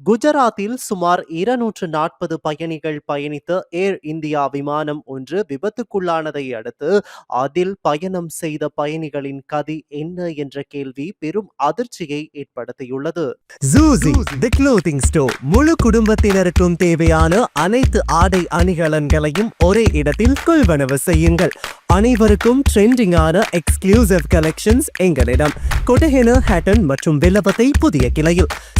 குஜராத்தில் சுமார் இருநூற்று நாற்பது பயணிகள் பயணித்த ஏர் இந்தியா விமானம் ஒன்று விபத்துக்குள்ளானதை அடுத்து அதில் பயணம் செய்த பயணிகளின் கதி என்ன என்ற கேள்வி பெரும் அதிர்ச்சியை ஏற்படுத்தியுள்ளது. ஜூசி தி க்ளோதிங் ஸ்டோர் முழு குடும்பத்தினருக்கும் தேவையான அனைத்து ஆடை அணிகலன்களையும் ஒரே இடத்தில் கொள்வனவு செய்யுங்கள். அனைவருக்கும் ட்ரெண்டிங்கான எக்ஸ்க்ளூசிவ் கலெக்ஷன்ஸ் எங்களிடம். கொட்டஹென ஹேட்டன் மற்றும் வில்லபத்தை புதிய கிளையில்.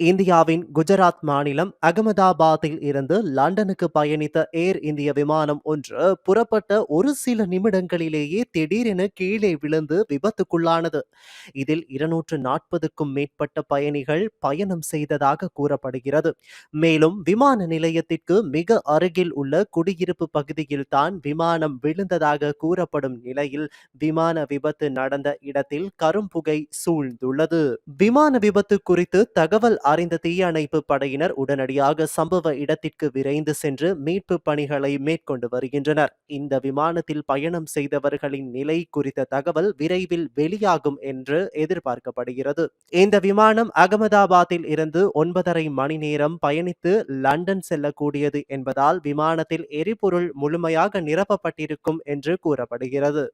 இந்தியாவின் குஜராத் மாநிலம் அகமதாபாத்தில் இருந்து லண்டனுக்கு பயணித்த ஏர் இந்திய விமானம் ஒன்று புறப்பட்ட ஒரு சில நிமிடங்களிலேயே திடீரென கீழே விழுந்து விபத்துக்குள்ளானது. இதில் இருநூற்று நாற்பதுக்கும் மேற்பட்ட பயணிகள் பயணம் செய்ததாக கூறப்படுகிறது. மேலும் விமான நிலையத்திற்கு மிக அருகில் உள்ள குடியிருப்பு பகுதியில் தான் விமானம் விழுந்ததாக கூறப்படும் நிலையில் விமான விபத்து நடந்த இடத்தில் கரும்புகை சூழ்ந்துள்ளது. விமான விபத்து குறித்து தகவல் அறிந்த தீயணைப்பு படையினர் உடனடியாக சம்பவ இடத்திற்கு விரைந்து சென்று மீட்பு பணிகளை மேற்கொண்டு வருகின்றனர். இந்த விமானத்தில் பயணம் செய்தவர்களின் நிலை குறித்த தகவல் விரைவில் வெளியாகும் என்று எதிர்பார்க்கப்படுகிறது. இந்த விமானம் அகமதாபாத்தில் இருந்து ஒன்பதரை மணி நேரம் பயணித்து லண்டன் செல்லக்கூடியது என்பதால் விமானத்தில் எரிபொருள் முழுமையாக நிரப்பப்பட்டிருக்கும் என்று கூறப்படுகிறது.